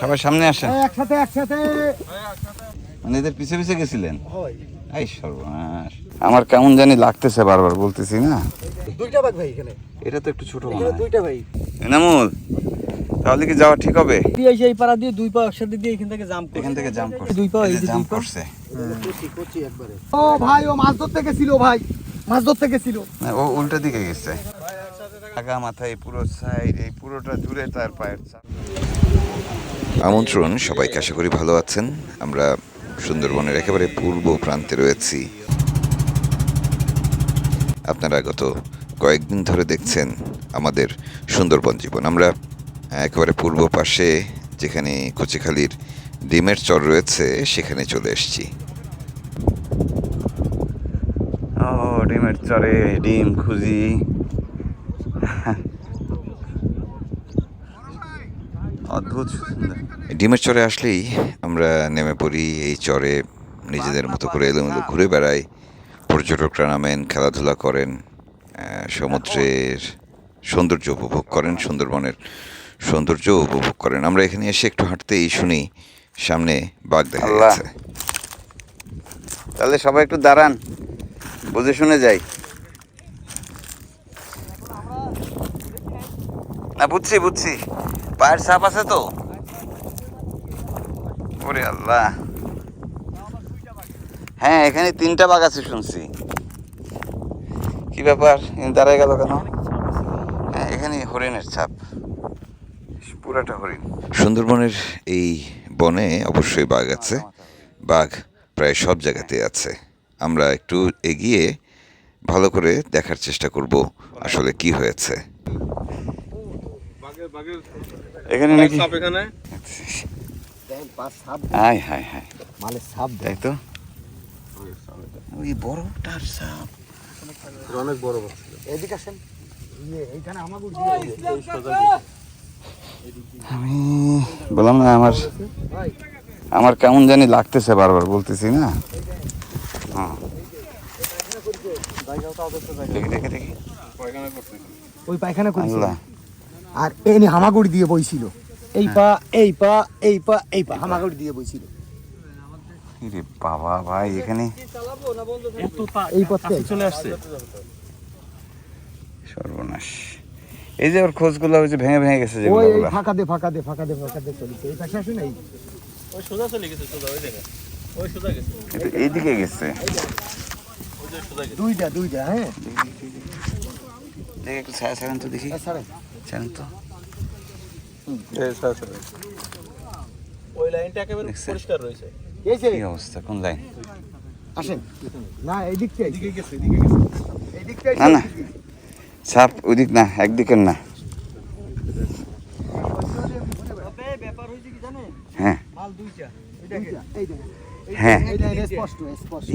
সবাই সামনে আসেন। একসাথে একসাথে। মানে এদের পিছে পিছে গেছিলেন? এই সর্বনাশ। আমার কেমন জানি লাগতেছে বারবার বলতেছি না। দুইটা বাঘ ভাই এখানে। এটা তো একটু ছোট মনে হয়। দুইটা ভাই। এনামুল তাহলে কি যাওয়া ঠিক হবে? দিয়ে এই পাড়া দিয়ে দুই পা একসাথে দিয়ে এখান থেকে জাম্প এখান থেকে জাম্প করছে। দুই পা, এই যে জাম্প করছে। কচি কচি একবারে। ও ভাই ও মাছ ধরতে গেছিল ভাই। মাছ ধরতে গেছিল। ও উল্টা দিকে গেছে। আগা মাথায় পুরো সাইড এই পুরোটা জুড়ে তার পায়ের ছাপ। আমন্ত্রণ, সবাইকে আশা করি ভালো আছেন। আমরা সুন্দরবনের একেবারে পূর্ব প্রান্তে রয়েছি। আপনারা গত কয়েকদিন ধরে দেখছেন আমাদের সুন্দরবন জীবন। আমরা একেবারে পূর্ব পাশে, যেখানে কচিখালির ডিমের চর রয়েছে, সেখানে চলে এসেছি। ও, ডিমের চরে ডিম খুঁজি। অদ্ভুত সুন্দর। ডিমের চরে আসলেই আমরা নেমে পড়ি এই চরে নিজেদের মতো করে এলোমেলো ঘুরে বেড়াই। পর্যটকরা নামেন খেলাধুলা করেন সমুদ্রের সৌন্দর্য উপভোগ করেন সুন্দরবনের সৌন্দর্য উপভোগ করেন। আমরা এখানে এসে একটু হাঁটতেই শুনি সামনে বাঘ দেখা যাচ্ছে। তাহলে সবাই একটু দাঁড়ান বুঝে শুনে যাই। না বুঝছি বুঝছি। পায়ের ছাপ আছে তো? ওরে আল্লাহ। হ্যাঁ এখানে তিনটা বাঘ আছে শুনছি। কি ব্যাপার? দাঁড়ায় গেল কেন? হ্যাঁ এখানে হরিণের ছাপ। পুরাটা হরিণ। সুন্দরবনের এই বনে অবশ্যই বাঘ আছে। বাঘ প্রায় সব জায়গাতে আছে। আমরা একটু এগিয়ে ভালো করে দেখার চেষ্টা করব আসলে কি হয়েছে। এখানে নাকি? সাপ হাই হাই হাই। মালের সাপ তাই তো। ওই বড়টার সাপ। অনেক বড় বড় এদিকে আসেন। ইয়ে এইখানে আমাকে আমি বললাম না আমার আমার কেমন জানি লাগতেছে বারবার বলতেছি না? হ্যাঁ। দেখি দেখি দেখি। ওই পায়খানা আল্লাহ। আর এনে হামাগুড়ি দিয়ে বইছিল। এই পা এই পা এই পা এই পা। হামাগুড়ি দিয়ে বইছিল। রে বাবা ভাই এখানে? এই পথে। চলে আসছে। সর্বনাশ। এই যে ওর খোঁজগুলো ওই যে ভেঙে ভেঙে গেছে ওই। ফাঁকা দে ফাঁকা দে ফাঁকা দে ফাঁকা দে চলিছে। এই পাশে আসুন এই ওই সোজা চলে গেছে সোজা ওই জায়গা ওই সোজা গেছে। এইদিকে গেছে। ওই যে সোজা গেছে। দুইটা দুইটা হ্যাঁ। দেখি একটু ছায়া ছাড়েন তো দেখি। ছাড়েন। ছাড়েন তো? ওই লাইনটা একেবারে পরিষ্কার রয়েছে। এই যে কি অবস্থা? কোন লাইন? আসেন। না এই দিক থেকে এদিকে গেছে এদিকে গেছে। এই না না। সাপ ওদিক না একদিকের না। জানেন? হ্যাঁ। হ্যাঁ। এই স্পষ্ট স্পষ্ট।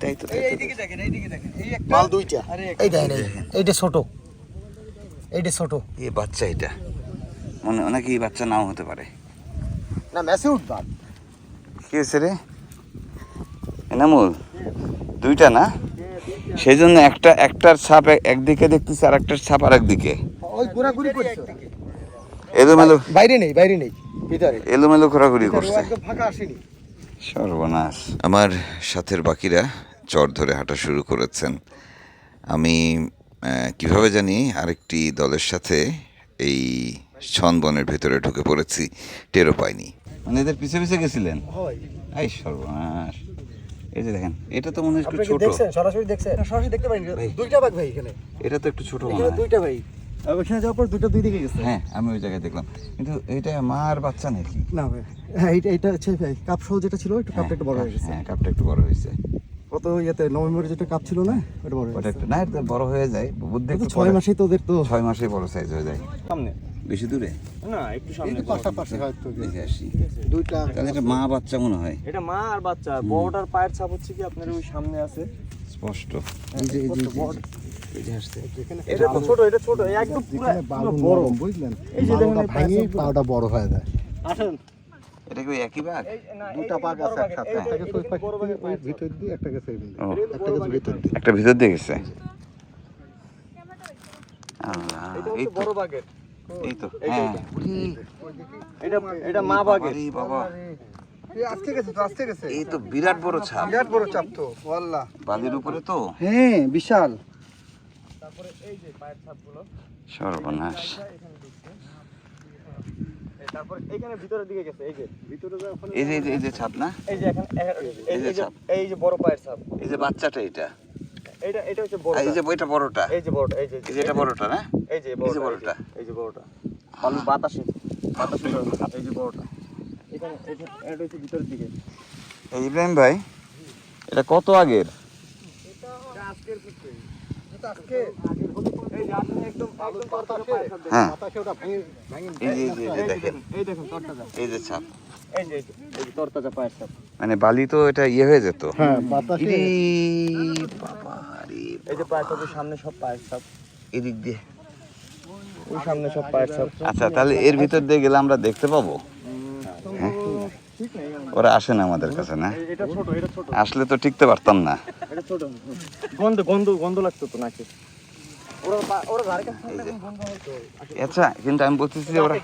তাই তো তাই এই তো। এইদিকে দেখেন এইদিকে দেখেন। এই একটা মাল দুইটা এইটা ছোট। এইটা ছোট। এ বাচ্চা এটা। মনে অনেকে এই বাচ্চা নাও হতে পারে। না ম্যাসিউড বাদ কি হয়েছে রে? এনামুল দুইটা না? সেই জন্য একটা একটার ছাপ একদিকে দেখতেছি আর একটার ছাপ আর একদিকে ওই ঘোরাঘুরি করছে। এলোমেলো বাইরে নেই বাইরে নেই ভিতরে। এলোমেলো ঘোরাঘুরি করছে। ফাঁকা আসেনি। সর্বনাশ। আমার সাথের বাকিরা চর ধরে হাঁটা শুরু করেছেন। আমি কীভাবে জানি আরেকটি দলের সাথে এই ছন বনের ভেতরে ঢুকে পড়েছি টেরও পাইনি। মানে এদের পিছে পিছে গেছিলেন? এই সর্বনাশ। এই যে দেখেন এটা তো মনে হয় একটু ছোট। দেখছেন? সরাসরি দেখছেন? সরাসরি দেখতে পারেন দুইটা বাঘ ভাই এখানে। এটা তো একটু ছোট মনে হয়। দুইটা ভাই। ওখানে যাওয়ার পর দুইটা দুই দিকে গেছে। হ্যাঁ আমি ওই জায়গায় দেখলাম। কিন্তু এটা মা আর বাচ্চা নাকি? না ভাই। হ্যাঁ এটা এটা হচ্ছে ভাই কাপ সহ যেটা ছিল একটু কাপটা একটু বড় হয়ে গেছে। হ্যাঁ কাপটা একটু বড় হয়েছে। কত ইয়েতে নভেম্বরে যেটা কাপ ছিল না ওটা বড় হয়ে ওটা একটু না এটা বড় হয়ে যায় বুদ্ধি একটু ছয় মাসেই তো ওদের তো ছয় মাসে বড় সাইজ হয়ে যায়। সামনে? বেশি দূরে? না একটু সামনে পাশাপাশি হয়তো দেখে আসি। দুইটা তাহলে এটা মা বাচ্চা মনে হয়। এটা মা আর বাচ্চা বড়টার পায়ের ছাপ হচ্ছে কি আপনার ওই সামনে আছে? স্পষ্ট। এই যে এই যে- এই যে- এটা তো ছোট এটা ছোট একদম পুরো বড়। বুঝলেন? এই যে দেখুন পাউডার বড় হয়ে যায়। আসেন। এটা কি একই বাঘ? দুটা বাঘ আছে একসাথে। ভিতর দিয়ে একটা গেছে গেছে ভিতর দিয়ে। একটা ভিতর দিয়ে গেছে? এটা এই তো। বড় বাঘের। এই তো হ্যাঁ। এটা এটা মা বাঘের। আরে বাবা আজকে গেছে তো আজকে গেছে। এই তো বিরাট বড় ছাপ। বিরাট বড় চাপ তো আল্লাহ বালির উপরে তো? হ্যাঁ বিশাল। তারপরে এই যে পায়ের ছাপগুলো। সর্বনাশ। তারপরে এইখানে ভিতরের দিকে গেছে এই যে ভিতরে এই যে এই যে- এই যে ছাপ না এই যে এখানে এই- যে এই যে ছাপ। এই যে বড় পায়ের ছাপ এই যে বাচ্চাটা এটা এইটা এটা হচ্ছে বড় এই যে বইটা বড়টা এই যে বড়টা এই যে এই যে এটা বড়টা না এই যে বড়টা। এই যে বড়টা বাতাসে বাতাসে এই যে বড়টা এখানে এটা- এটা হচ্ছে ভিতরের দিকে এই ইব্রাহিম ভাই এটা কত আগের যে আপনি হ্যাঁ। এই যে ছাপ। মানে বালি তো এটা ইয়ে হয়ে যেত। হ্যাঁ সামনে সব পায়ের ছাপ। এদিক দিয়ে। ওই সামনে সব পায়ের ছাপ। আচ্ছা তাহলে এর ভিতর দিয়ে গেলে আমরা দেখতে পাবো? হ্যাঁ। ওরা আসে না আমাদের কাছে না? এই- এটা ছোট এটা ছোট। আসলে তো টিকতে পারতাম না। গন্ধ গন্ধ গন্ধ লাগতো তো নাকি? আচ্ছা কিন্তু আমি বলতেছি যে ওরা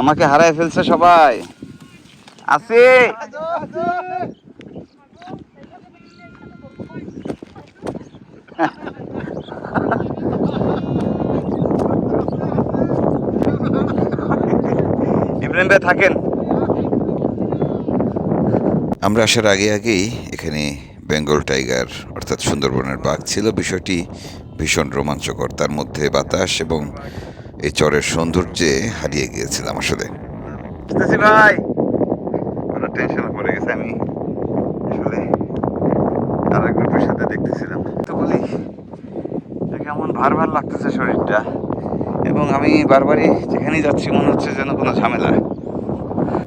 আমাকে হারায় ফেলছে সবাই। আছে ইব্রাহিম ভাই থাকেন। আমরা আসার আগে আগেই এখানে বেঙ্গল টাইগার, অর্থাৎ সুন্দরবনের বাঘ, ছিল বিষয়টি ভীষণ রোমাঞ্চকর। তার মধ্যে বাতাস এবং এই চরের সৌন্দর্যে হারিয়ে গিয়েছিলাম আসলে। ভাই। টেনশনে পড়ে গেছে আমি। আসলে আর গ্রুপের সাথে দেখতেছিলাম। তো বলি কেমন ভার লাগতেছে শরীরটা। এবং আমি বারবারই যেখানেই যাচ্ছি, মনে হচ্ছে যেন কোনো ঝামেলা।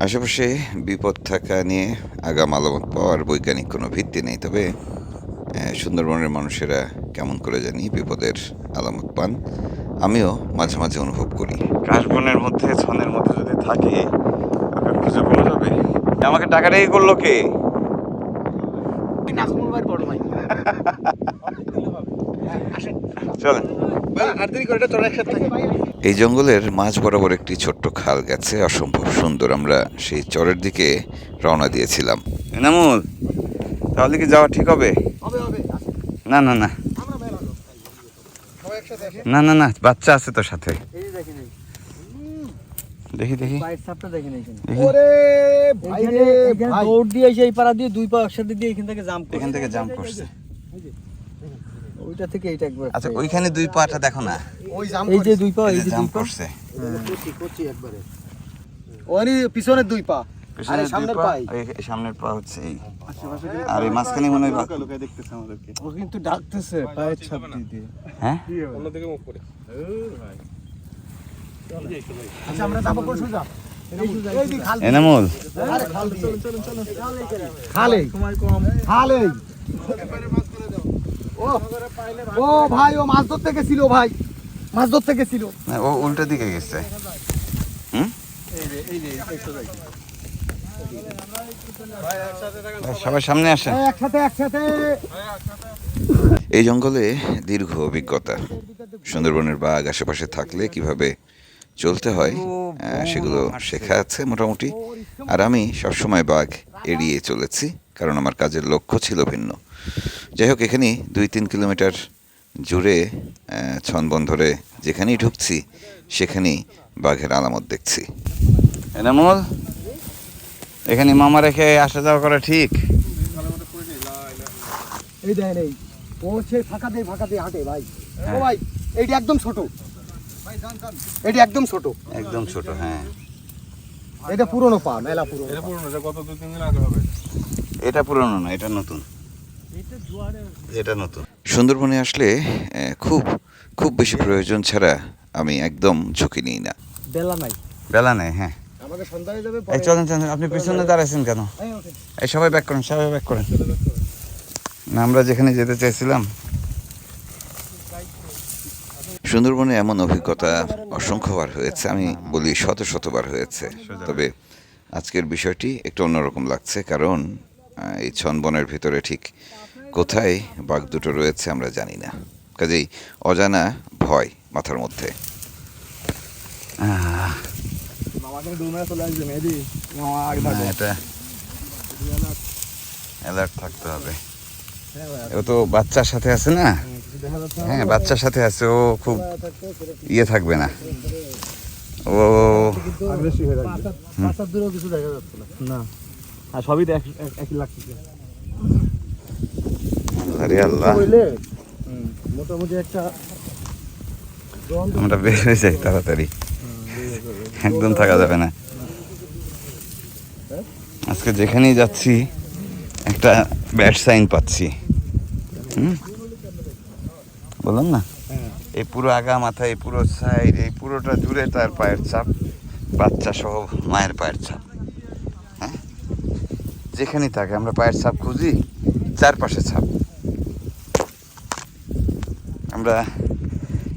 আশেপাশে বিপদ থাকা নিয়ে আগাম আলামত পাওয়ার বৈজ্ঞানিক কোনো ভিত্তি নেই তবে সুন্দরবনের মানুষেরা কেমন করে জানি বিপদের আলামত পান আমিও মাঝে মাঝে অনুভব করি। কাশবনের মধ্যে ছনের মধ্যে যদি থাকে ওকে খুঁজে পাওয়া যাবে। আমাকে টাকাটাই করল কে? নাজমুল ভাইয়ের বড় ভাই। চলেন। আর দেরি করে এটা তোরা একসাথে থাকি এই জঙ্গলের মাঝ বরাবর একটি ছোট্ট খাল গেছে অসম্ভব সুন্দর। আমরা সেই চরের দিকে রওনা দিয়েছিলাম। এনামুল তাহলে কি যাওয়া ঠিক হবে? হবে হবে। না না না। না না না বাচ্চা আছে তো সাথে। দেখি দেখি। দেখি। ওরে ভাই রে এইখানে দৌড় দিয়ে এসে এই পাড়া দিয়ে দুই পা একসাথে দিয়ে এখান থেকে জাম্প এখান থেকে জাম্প করছে। ওইটা থেকে এইটা একবার আচ্ছা ওইখানে দুই পাটা দেখো না? ওই জাম এই যে দুই পা এই যে দুই পা। করছে। করছি একবারে। ওরই পিছনের দুই পা। আর সামনের পা, এই এই সামনের পা হচ্ছে এই। আর এই মাঝখানে মনে হয় বা- ও কিন্তু ডাকতেছে পায়ের ছাপ দিয়ে হ্যাঁ? আচ্ছা আমরা যাব কোন সোজা? এই দিক খাল এনামুল। আরে খাল দিয়ে। খালে খালে ও ভাই ও মাছ ধরতে গেছিল ভাই। মাছ ধরতে গেছিল। ও উল্টো দিকে গেছে। হুম? সামনে আসেন। এই একসাথে একসাথে। এই জঙ্গলে দীর্ঘ অভিজ্ঞতা। সুন্দরবনের বাঘ আশেপাশে থাকলে কীভাবে চলতে হয় সেগুলো শেখা আছে মোটামুটি। আর আমি সবসময় বাঘ এড়িয়ে চলেছি কারণ আমার কাজের লক্ষ্য ছিল ভিন্ন। যাই হোক এখানে দুই তিন কিলোমিটার জুড়ে ছনবন ধরে যেখানেই ঢুকছি সেখানেই বাঘের আলামত দেখছি। এনামুল এখানে মামা রেখে আসা যাওয়া করা ঠিক? এই দেন এই ও সে ফাঁকা দিয়ে ফাঁকা দিয়ে হাঁটে ভাই। ও ভাই এইটা একদম ছোট। এটা একদম ছোট। একদম ছোট হ্যাঁ। এটা পুরনো পা মেলা পুরনো এটা পুরনো না এটা নতুন। এটা নতুন। সুন্দরবনে আসলে খুব খুব বেশি প্রয়োজন ছাড়া আমি একদম ঝুঁকি নিই না। বেলা নাই। বেলা নেই হ্যাঁ। আমাকে সন্ধ্যা হয়ে যাবে এই চলেন চলেন আপনি পিছনে দাঁড়াইছেন কেন? এই সবাই ব্যাক করেন সবাই ব্যাক করেন। না আমরা যেখানে যেতে চাইছিলাম। সুন্দরবনে এমন অভিজ্ঞতা অসংখ্যবার হয়েছে আমি বলি শত শতবার হয়েছে। তবে আজকের বিষয়টি একটু অন্যরকম লাগছে কারণ এই ছনবনের ভিতরে ঠিক কোথায় বাঘ দুটো রয়েছে আমরা জানি না। কাজেই অজানা ভয় মাথার মধ্যে। অ্যালার্ট থাকতে হবে। ও তো বাচ্চার সাথে আছে না? হ্যাঁ বাচ্চার সাথে আছে ও খুব ইয়ে থাকবে না। ও হয়ে কিছু দেখা যাচ্ছে না। আর সবই তো এক- এক- একই লাগতেছে আরে আল্লাহ। মোটামুটি একটা আমরা বের হয়ে যাই তাড়াতাড়ি। একদম থাকা যাবে না। আজকে যেখানেই যাচ্ছি একটা ব্যাড সাইন পাচ্ছি। হুম? বললাম না? এই পুরো আগা মাথা এই পুরো সাইড এই পুরোটা জুড়ে তার পায়ের চাপ বাচ্চা সহ মায়ের পায়ের চাপ। হ্যাঁ যেখানেই থাকে আমরা পায়ের ছাপ খুঁজি চারপাশে ছাপ। আমরা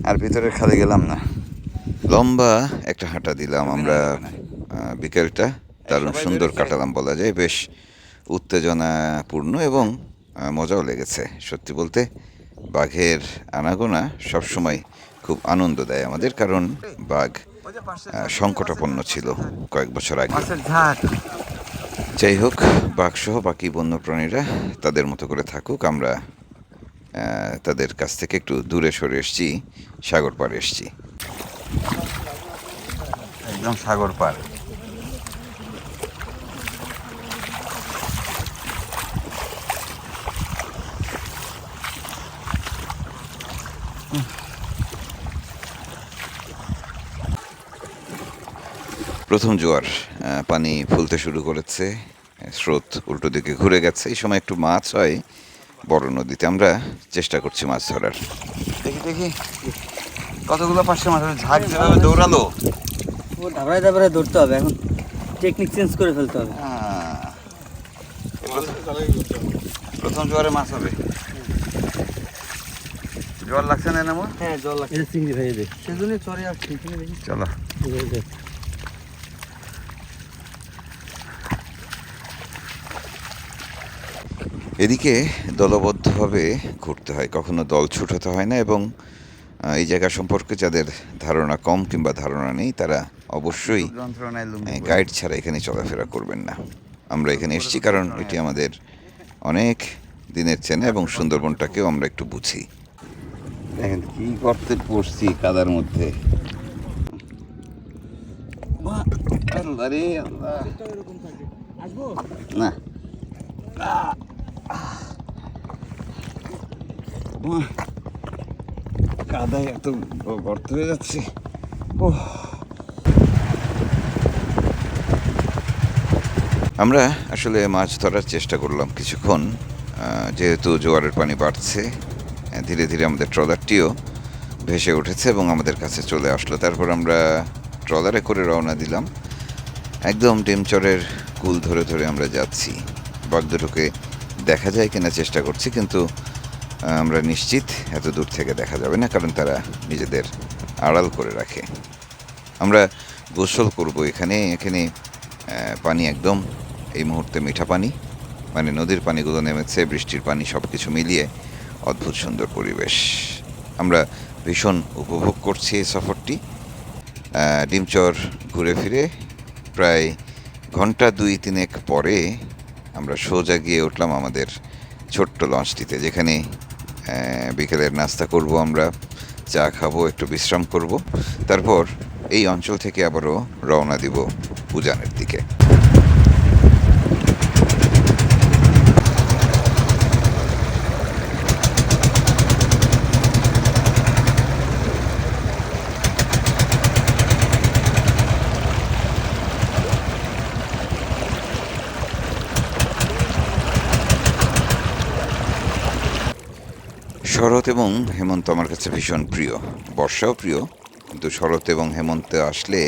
আর ভিতরে খালি গেলাম না। লম্বা একটা হাঁটা দিলাম আমরা বিকেলটা। দারুণ সুন্দর কাটালাম বলা যায়। বেশ উত্তেজনাপূর্ণ এবং মজাও লেগেছে। সত্যি বলতে বাঘের আনাগোনা সবসময় খুব আনন্দ দেয় আমাদের কারণ বাঘ সংকটাপন্ন ছিল কয়েক বছর আগে। যাই হোক বাঘসহ বাকি বন্যপ্রাণীরা তাদের মতো করে থাকুক, আমরা তাদের কাছ থেকে একটু দূরে সরে এসছি, সাগর পাড়ে এসছি। একদম সাগর পার প্রথম জোয়ার পানি ফুলতে শুরু করেছে স্রোত উল্টো দিকে ঘুরে গেছে। এই সময় একটু মাছ হয় বড় নদীতে আমরা চেষ্টা করছি মাছ ধরার। দেখি দেখি কতগুলো পাশে মাছ ঝাঁক যেভাবে দৌড়ালো। ও ধাবড়ায় ধাবড়ায় ধরতে হবে। এখন টেকনিক চেঞ্জ করে ফেলতে হবে। আহ, প্রথম জোয়ারে মাছ হবে। জোয়ার লাগছে না এমন হ্যাঁ জল লাগছে। চিংড়ি ভেজে দে। সেজন্য চরে আসছি। চলো। এদিকে দলবদ্ধভাবে ঘুরতে হয় কখনো দল ছুটাতে হয় না এবং এই জায়গা সম্পর্কে যাদের ধারণা কম কিংবা ধারণা নেই তারা অবশ্যই গাইড ছাড়া এখানে চলাফেরা করবেন না। আমরা এখানে এসেছি কারণ এটি আমাদের অনেক দিনের চেনা এবং সুন্দরবনটাকেও আমরা একটু বুঝি। দেখেন কি করতে পড়ছি কাদার মধ্যে। না। কাদায় এত গর্ত হয়ে যাচ্ছে। ওহ। আমরা আসলে মাছ ধরার চেষ্টা করলাম কিছুক্ষণ যেহেতু জোয়ারের পানি বাড়ছে ধীরে ধীরে আমাদের ট্রলারটিও ভেসে উঠেছে এবং আমাদের কাছে চলে আসলো। তারপর আমরা ট্রলারে করে রওনা দিলাম। একদম ডিমচরের কুল ধরে ধরে আমরা যাচ্ছি। বাঘ দুটোকে দেখা যায় কিনা চেষ্টা করছি, কিন্তু আমরা নিশ্চিত এত দূর থেকে দেখা যাবে না, কারণ তারা নিজেদের আড়াল করে রাখে। আমরা গোসল করব এখানে। এখানে পানি একদম, এই মুহূর্তে মিঠা পানি মানে নদীর পানিগুলো নেমেছে, বৃষ্টির পানি সব কিছু মিলিয়ে অদ্ভুত সুন্দর পরিবেশ। আমরা ভীষণ উপভোগ করছি এই সফরটি। ডিমচর ঘুরে ফিরে প্রায় ঘণ্টা দুই তিনেক পরে আমরা সোজা গিয়ে উঠলাম আমাদের ছোট্ট লঞ্চটিতে, যেখানে বিকেলের নাস্তা করব আমরা, চা খাব, একটু বিশ্রাম করব। তারপর এই অঞ্চল থেকে আবারও রওনা দিব উজানের দিকে। শরৎ এবং হেমন্ত আমার কাছে ভীষণ প্রিয়। বর্ষাও প্রিয়, কিন্তু শরৎ এবং হেমন্ত আসলে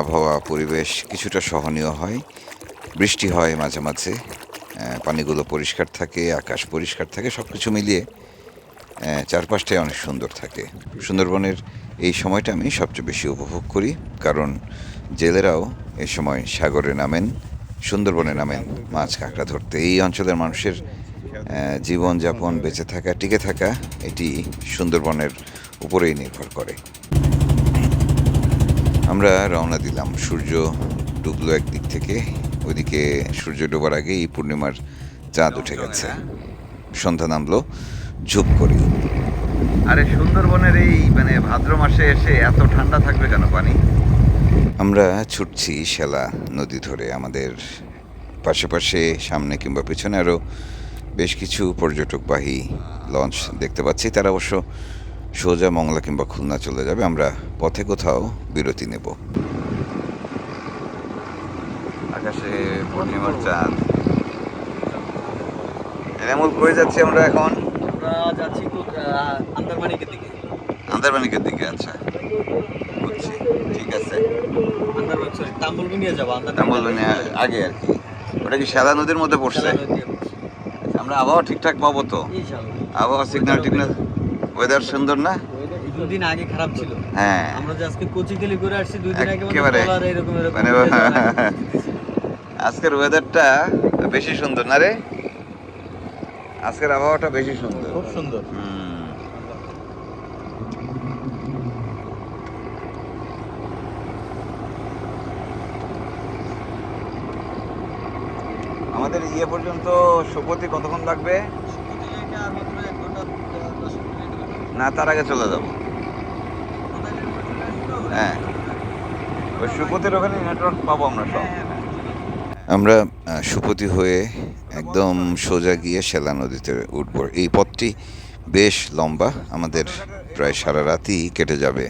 আবহাওয়া, পরিবেশ কিছুটা সহনীয় হয়। বৃষ্টি হয় মাঝে মাঝে পানিগুলো পরিষ্কার থাকে, আকাশ পরিষ্কার থাকে সব কিছু মিলিয়ে চারপাশটাই অনেক সুন্দর থাকে। সুন্দরবনের এই সময়টা আমি সবচেয়ে বেশি উপভোগ করি, কারণ জেলেরাও এই সময় সাগরে নামেন, সুন্দরবনে নামেন মাছ কাঁকড়া ধরতে। এই অঞ্চলের মানুষের জীবনযাপন বেঁচে থাকা টিকে থাকা এটি সুন্দরবনের উপরেই নির্ভর করে। আমরা রওনা দিলাম সূর্য ডুবলো একদিক থেকে। ওইদিকে সূর্য ডোবার আগে এই পূর্ণিমার চাঁদ উঠে গেছে। সন্ধ্যা নামলো ঝুপ করে। আরে সুন্দরবনের এই মানে ভাদ্র মাসে এসে এত ঠান্ডা থাকবে কেন পানি? আমরা ছুটছি শ্যালা নদী ধরে। আমাদের পাশে পাশে সামনে কিংবা পেছনে আরও বেশ কিছু পর্যটকবাহী লঞ্চ দেখতে পাচ্ছি। তারা অবশ্য সোজা মংলা কিংবা খুলনা চলে যাবে। আমরা পথে কোথাও বিরতি নেব। আকাশে পূর্ণিমার চাঁদ। এনামুল কই যাচ্ছি আমরা এখন? আমরা যাচ্ছি আন্দারমানিকের দিকে। আন্দারমানিকের দিকে আচ্ছা। বুঝছি ঠিক আছে। আন্দারমান সরি তাম্বলবি নিয়ে যাব আগে আর কি। ওটা কি সাদা নদীর মধ্যে পড়ছে? আমরা আবহাওয়া ঠিকঠাক পাবো তো? আবহাওয়া সিগন্যাল টিগনাল ওয়েদার সুন্দর না? দুদিন আগে খারাপ ছিল। হ্যাঁ। আমরা যে আজকে কোচিকেলি ঘুরে আসছি দুই দিন আগে একেবারে। মানে এরকম এরকম মানে আজকের ওয়েদারটা বেশি সুন্দর না রে? আজকের আবহাওয়াটা বেশি সুন্দর। খুব সুন্দর। হুম। আমাদের ইয়ে পর্যন্ত সুপতি কতক্ষণ লাগবে? না, তার আগে চলে যাব। হ্যাঁ। ওই সুপতির ওখানে নেটওয়ার্ক পাবো আমরা সব। আমরা সুপতি হয়ে একদম সোজা গিয়ে শ্যালা নদীতে উঠব। এই পথটি বেশ লম্বা। আমাদের প্রায় সারা রাতই কেটে যাবে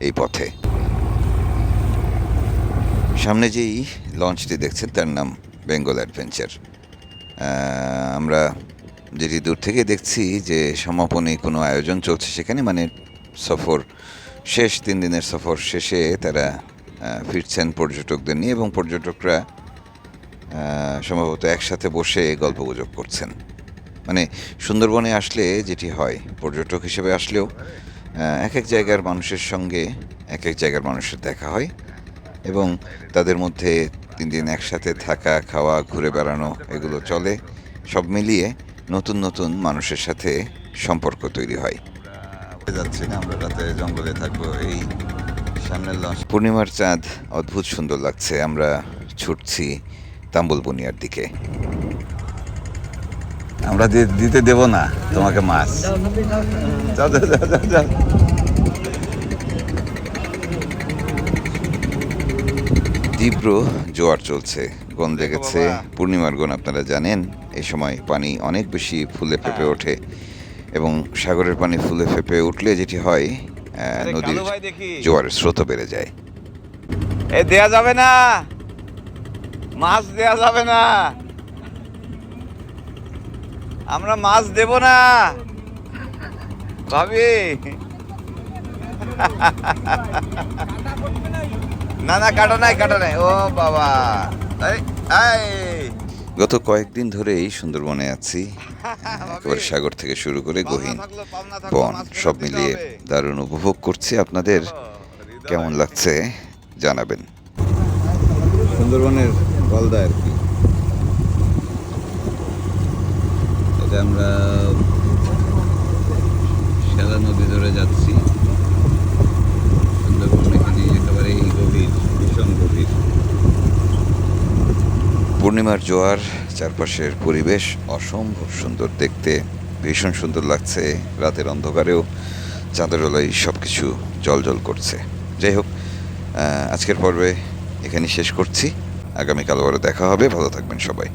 এই পথে। সামনে যেই লঞ্চটি দেখছেন, তার নাম বেঙ্গল অ্যাডভেঞ্চার আমরা যেটি দূর থেকে দেখছি যে সমাপনী কোনো আয়োজন চলছে সেখানে মানে সফর শেষ, তিন দিনের সফর শেষে তারা ফিরছেন পর্যটকদের নিয়ে এবং পর্যটকরা সম্ভবত একসাথে বসে গল্পগুজব করছেন। মানে সুন্দরবনে আসলে যেটি হয়, পর্যটক হিসেবে আসলেও এক এক জায়গার মানুষের সঙ্গে এক এক জায়গার মানুষের দেখা হয় এবং তাদের মধ্যে তিন দিন একসাথে থাকা খাওয়া ঘুরে বেড়ানো এগুলো চলে। সব মিলিয়ে নতুন নতুন মানুষের সাথে সম্পর্ক তৈরি হয়। যাচ্ছি না আমরা রাতে জঙ্গলে থাকব। এই সামনের লঞ্চ পূর্ণিমার চাঁদ অদ্ভুত সুন্দর লাগছে। আমরা ছুটছি তাম্বুল বুনিয়ার দিকে। আমরা দিতে দেব না তোমাকে মাছ। যাও যাও যাও যাও, তীব্র জোয়ার চলছে। গন লেগেছে। বাবা। পূর্ণিমার গণ আপনারা জানেন। এই সময় পানি অনেক বেশি ফুলে ফেপে হ্যাঁ। ওঠে এবং সাগরের পানি ফুলে ফেপে উঠলে যেটি হয় নদীর। জোয়ারের স্রোত বেড়ে যায়। এ দেয়া যাবে না। মাছ দেয়া যাবে না। আমরা মাছ দেব না। ভাবি। না না কাটা নাই কাটা নাই। ও বাবা। এই, এই। গত কয়েকদিন ধরেই সুন্দরবনে আছি। একেবারে সাগর থেকে শুরু করে গহীন বন সব মিলিয়ে দারুণ উপভোগ করছি। আপনাদের কেমন লাগছে জানাবেন। সুন্দরবনের গলদা আর কি। এটা আমরা শ্যালা নদী ধরে যাচ্ছি সুন্দরবন এখানে একেবারে গভীর ভীষণ গভীর। পূর্ণিমার জোয়ার চারপাশের পরিবেশ অসম্ভব সুন্দর দেখতে, ভীষণ সুন্দর লাগছে। রাতের অন্ধকারেও চাঁদের আলোয় সব কিছু জল করছে। যাই হোক আজকের পর্বে এখানে শেষ করছি। আগামীকাল আবারও দেখা হবে। ভালো থাকবেন সবাই।